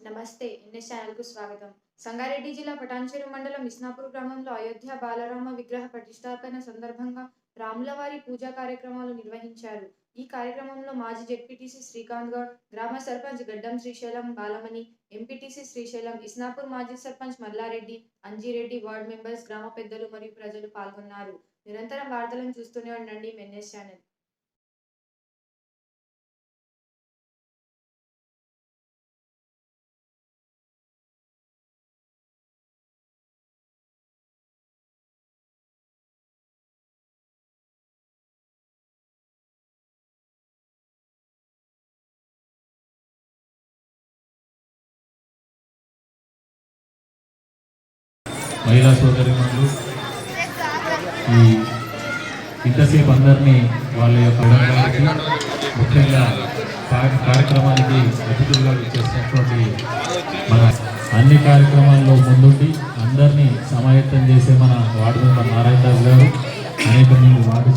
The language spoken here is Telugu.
నమస్తే ఎన్ఎస్ ఛానల్కు స్వాగతం. సంగారెడ్డి జిల్లా పటాన్చెరు మండలం ఇస్నాపూర్ గ్రామంలో అయోధ్య బాలరామ విగ్రహ ప్రతిష్టాపన సందర్భంగా రాములవారి పూజా కార్యక్రమాలు నిర్వహించారు. ఈ కార్యక్రమంలో మాజీ జెడ్పీటీసీ శ్రీకాంత్ గౌడ్ గ్రామ సర్పంచ్ గడ్డం శ్రీశైలం బాలమణి ఎంపీటీసీ శ్రీశైలం ఇస్నాపూర్ మాజీ సర్పంచ్ మల్లారెడ్డి అంజిరెడ్డి వార్డు మెంబర్స్ గ్రామ పెద్దలు మరియు ప్రజలు పాల్గొన్నారు. నిరంతరం వార్తలను చూస్తూనే ఉండండి ఎన్ఎస్ ఛానల్. మహిళా సోదరిమణులు ఈ ఇంతసేపు అందరినీ వాళ్ళ యొక్క ముఖ్యంగా కార్యక్రమానికి అతిథులుగా చేసినటువంటి మన అన్ని కార్యక్రమాల్లో ముందుండి అందరినీ సమాయత్తం చేసే మన వార్డు మెంబర్ నారాయణ దాస్ గారు అనేక మంది వార్డు